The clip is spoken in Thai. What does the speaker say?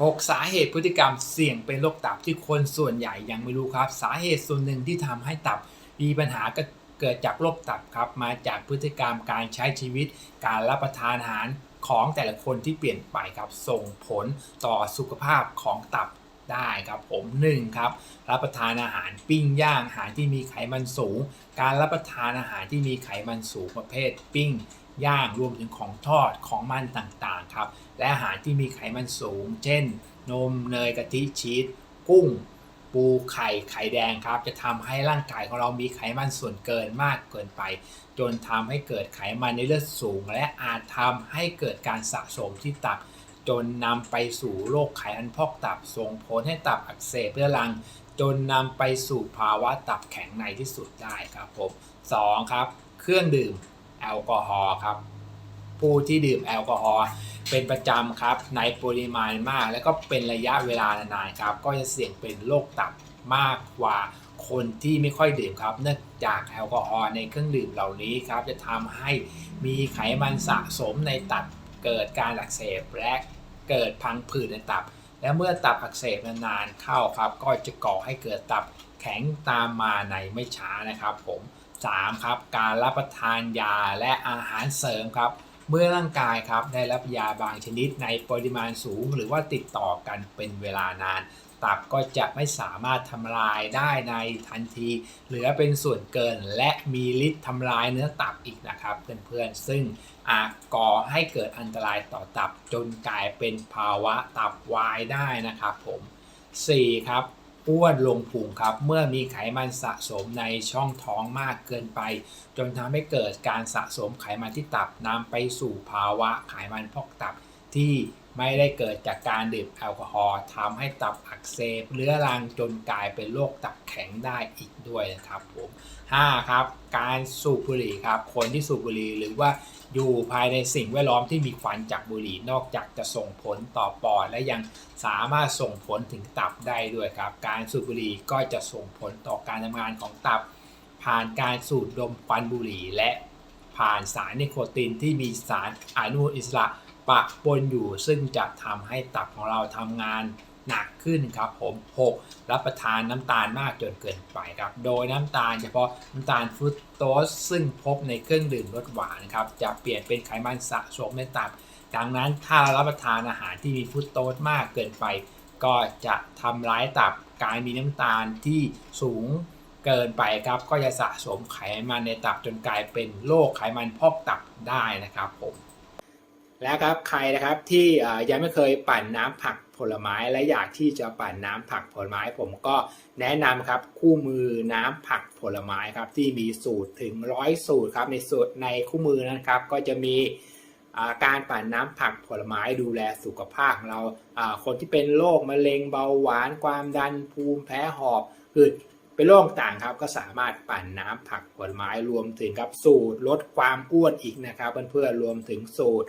6 สาเหตุพฤติกรรมเสี่ยงเป็นโรคตับที่คนส่วนใหญ่ยังไม่รู้ครับ สาเหตุส่วนหนึ่งที่ทำให้ตับมีปัญหาก็เกิดจากโรคตับครับ มาจากพฤติกรรมการใช้ชีวิต การรับประทานอาหารของแต่ละคนที่เปลี่ยนไปครับส่งผลต่อสุขภาพของตับได้ครับผมหนึ่งครับรับประทานอาหารปิ้งย่างอาหารที่มีไขมันสูง การรับประทานอาหารที่มีไขมันสูงประเภทปิ้ง ย่างรวมถึงของทอดของมันต่างๆครับ และอาหารที่มีไขมันสูง เช่น นมเนยกะทิชีสกุ้ง ปูไข่ไข่แดงครับ จะทำให้ร่างกายของเรามีไขมันส่วนเกินมากเกินไป จนทำให้เกิดไขมันในเลือดสูง และอาจทำให้เกิดการสะสมที่ตับจนนำไปสู่โรคไขมันพอกตับส่งผลให้ตับอักเสบเรื้อรัง จนนำไปสู่ภาวะตับแข็งในที่สุดได้ครับผมสองครับ เครื่องดื่ม แอลกอฮอล์ครับ ผู้ที่ดื่มแอลกอฮอล์เป็นประจำครับในปริมาณมาก และก็เป็นระยะเวลานานๆครับ ก็จะเสี่ยงเป็นโรคตับมากกว่าคนที่ไม่ค่อยดื่มครับ เนื่องจากแอลกอฮอล์ในเครื่องดื่มเหล่านี้ครับ จะทำให้มีไขมันสะสมในตับเกิดการอักเสบและเกิดพังผืดในตับ และเมื่อตับอักเสบนานๆเข้าครับ ก็จะก่อให้เกิดตับแข็งตามมาในไม่ช้านะครับผม 3. ครับการรับประทานยาและอาหารเสริมครับเมื่อร่างกายครับได้รับยาบางชนิดในปริมาณสูง หรือว่าติดต่อกันเป็นเวลานาน ตับก็จะไม่สามารถทำลายได้ในทันที เหลือเป็นส่วนเกินและมีฤทธิ์ทำลายเนื้อตับอีกนะครับเพื่อนๆ ซึ่งอาจก่อให้เกิดอันตรายต่อตับจนกลายเป็นภาวะตับวายได้นะครับผม 4. ครับ อ้วนลงพุงครับ เมื่อมีไขมันสะสมในช่องท้องมากเกินไป จนทำให้เกิดการสะสมไขมันที่ตับนำไปสู่ภาวะไขมันพอกตับที่ ไม่ได้เกิดจากการดื่มแอลกอฮอล์ทำให้ตับอักเสบเรื้อรังจนกลายเป็นโรคตับแข็งได้อีกด้วยนะครับผม 5. ครับ การสูบบุหรี่ครับ คนที่สูบบุหรี่หรือว่าอยู่ภายในสิ่งแวดล้อมที่มีควันจากบุหรี่นอกจากจะส่งผลต่อปอด และยังสามารถส่งผลถึงตับได้ด้วยครับ การสูบบุหรี่ก็จะส่งผลต่อการทำงานของตับ ผ่านการสูดดมควันบุหรี่และผ่านสารนิโคตินที่มีสารอนุมูลอิสระ ปะปนอยู่ ซึ่งจะทำให้ตับของเราทำงานหนักขึ้นครับผม 6. รับประทานน้ำตาลมากจนเกินไปครับ โดยน้ำตาลเฉพาะน้ำตาลฟรุตโตสซึ่งพบในเครื่องดื่มรสหวานครับ จะเปลี่ยนเป็นไขมันสะสมในตับ ดังนั้นถ้าเรารับประทานอาหารที่มีฟรุตโตสมากเกินไป ก็จะทำร้ายตับ การมีน้ำตาลที่สูงเกินไปครับ ก็จะสะสมไขมันในตับจนกลายเป็นโรคไขมันพอกตับได้นะครับผม แล้วครับใครนะครับที่ยังไม่เคยปั่นน้ำผักผลไม้และอยากที่จะปั่นน้ำผักผลไม้ ผมก็แนะนำครับคู่มือน้ำผักผลไม้ครับที่มีสูตรถึงร้อยสูตรครับในสูตรในคู่มือนะครับก็จะมีการปั่นน้ำผักผลไม้ดูแลสุขภาพของเราคนที่เป็นโรคมะเร็งเบาหวานความดันภูมิแพ้หอบหืดเป็นโรคต่างครับก็สามารถปั่นน้ำผักผลไม้รวมถึงครับสูตรลดความอ้วนอีกนะครับเพื่อนๆรวมถึงสูตร